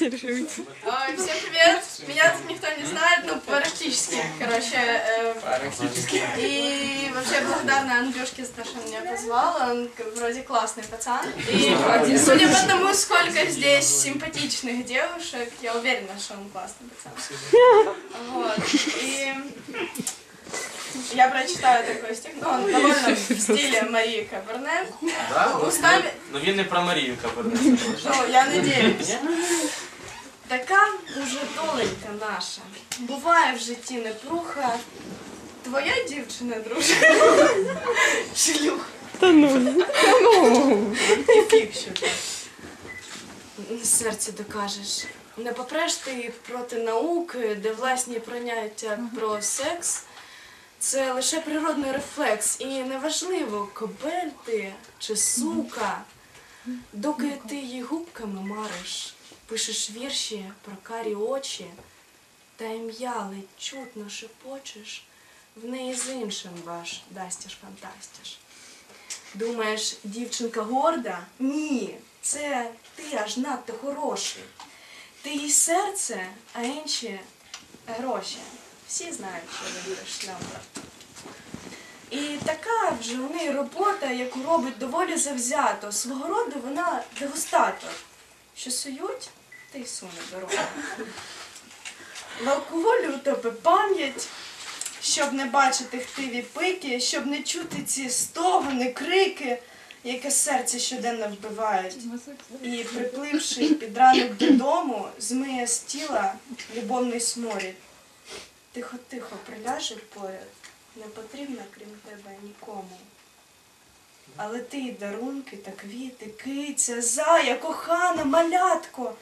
Ой, всем привет! Меня тут никто не знает, ну, практически, короче. э, И вообще благодарна Андрюшке за то, что он меня позвал. Он к- вроде классный пацан. И судя по тому, сколько здесь симпатичных девушек, я уверена, что он классный пацан. Вот. И я прочитаю такой стих, ну, он довольно в стиле Марии Каберне. Устами, Ну він не про Марію Каберне. Ну, я надіюсь. Така уже доленька наша. Буває в житті непруха. Твоя дівчина, друже. Шлюх. Та ну. І фік, що так. Серце докажеш. Не попреш ти проти науки, де власні поняття про секс. Це лише природний рефлекс. І неважливо, кобель ти чи сука. Доки ти її губками мариш, пишеш вірші про карі очі, та ім'я ледь чутно шепочеш, в неї з іншим ваш дастіш фантастіш. Думаєш, дівчинка горда? Ні, це ти аж надто хороший. Ти їй серце, а інші гроші. Всі знають, що ви будеш шлямка. І така вже у неї робота, яку робить доволі завзято. Свого роду вона дегустатор. Що сують, ти й суне дорогу. В алкоголі у тебе пам'ять, щоб не бачити хтиві пики, щоб не чути ці стогони, крики, яке серце щоденно вбивають. І припливши під ранок додому, змиє з тіла любовний сморід. Тихо-тихо приляже поряд, не потрібна крім тебе нікому. Але ти й дарунки та квіти, киця, зая, кохана, малятко.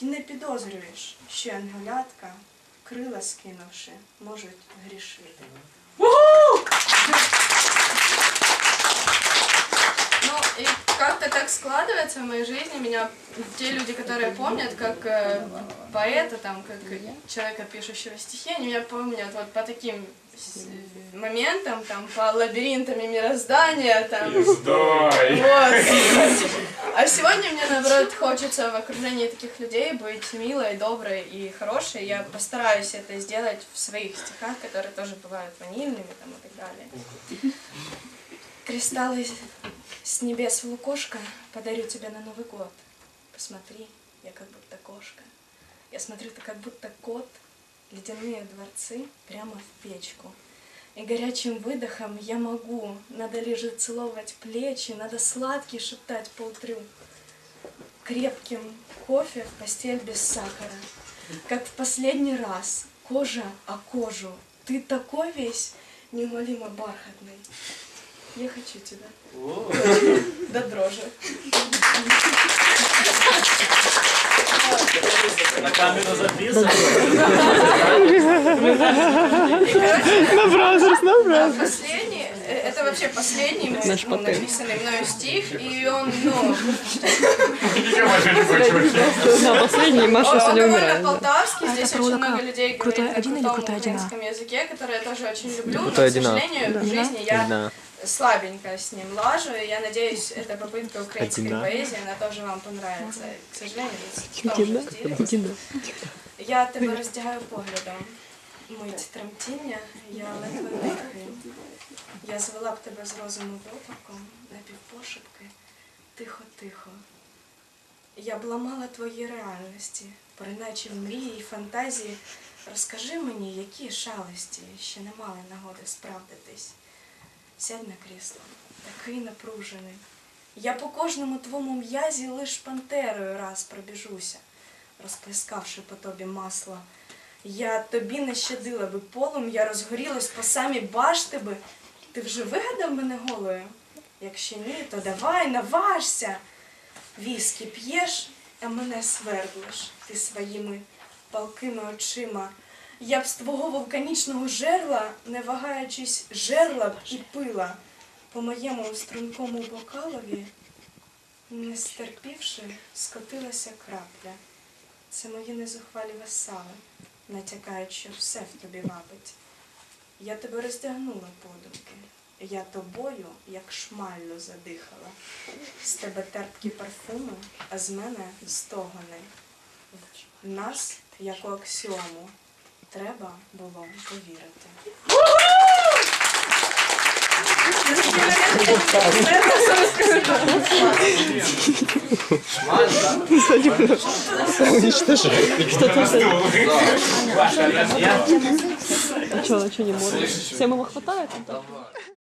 І не підозрюєш, що ангелятка, крила скинувши, можуть грішити. И так складывается в моей жизни. Меня те люди, которые помнят, как э, поэта, там, как человека, пишущего стихи, они меня помнят вот по таким с- моментам, там, по лабиринтам мироздания, там, вот. А сегодня мне, наоборот, хочется в окружении таких людей быть милой, доброй и хорошей. Я постараюсь это сделать в своих стихах, которые тоже бывают ванильными там, и так далее. Кристаллы с небес в лукошко подарю тебе на Новый год. Посмотри, я как будто кошка. Я смотрю, ты как будто кот. Ледяные дворцы прямо в печку. И горячим выдохом я могу. Надо лишь целовать плечи, надо сладкий шептать по утру. Крепким кофе в постель без сахара. Как в последний раз. Кожа о кожу. Ты такой весь неумолимо бархатный. Я хочу тебя. До дрожи. На камеру записано. На бразерс, на А бразерс. последний, э, это вообще последний мой, Наш ну, патент. написанный мною стих, и он, ну, На последний Маша он, он сегодня умирает. да. полтавский, здесь это очень много людей говорит на один или крутом а? украинском языке, который я тоже очень люблю, но, к а? сожалению, в Да. жизни я Да. слабенько с ним лажу, и я надеюсь, эта попытка украинской Один, а? поэзии, она тоже вам понравится. К сожалению, в том Один, же да? стиле. Один, да. Я тебе роздягаю поглядом. Мить тремтіння, я ледве дихаю. Я звела б тебе з розуму дотиком, напівпошепки, тихо-тихо. Я б ламала твої реальності, поринаючи в мрії й фантазії. Розкажи мені, які шалості ще не мали нагоди справдитись. Сядь на крісло, такий напружений. Я по кожному твому м'язі лиш пантерою раз пробіжуся розплескавши по тобі масло. Я тобі не щадила би полум'я, розгорілось по самі башти би. Ти вже вигадав мене голою? Якщо ні, то давай, наважся. Віскі п'єш, а мене свердлиш ти своїми палкими очима. Я б з твого вулканічного жерла, не вагаючись жерла б і пила по моєму стрункому бокалові, не стерпівши, скотилася крапля. Це мої незухвалі веселе, натякають, що все в тобі вабить. Я тебе роздягнула подумки, я тобою, як шмально, задихала. З тебе терпкі парфуми, а з мене стогони. Нас, як у аксіому треба було повірити. Что, что не может? Всем его хватает?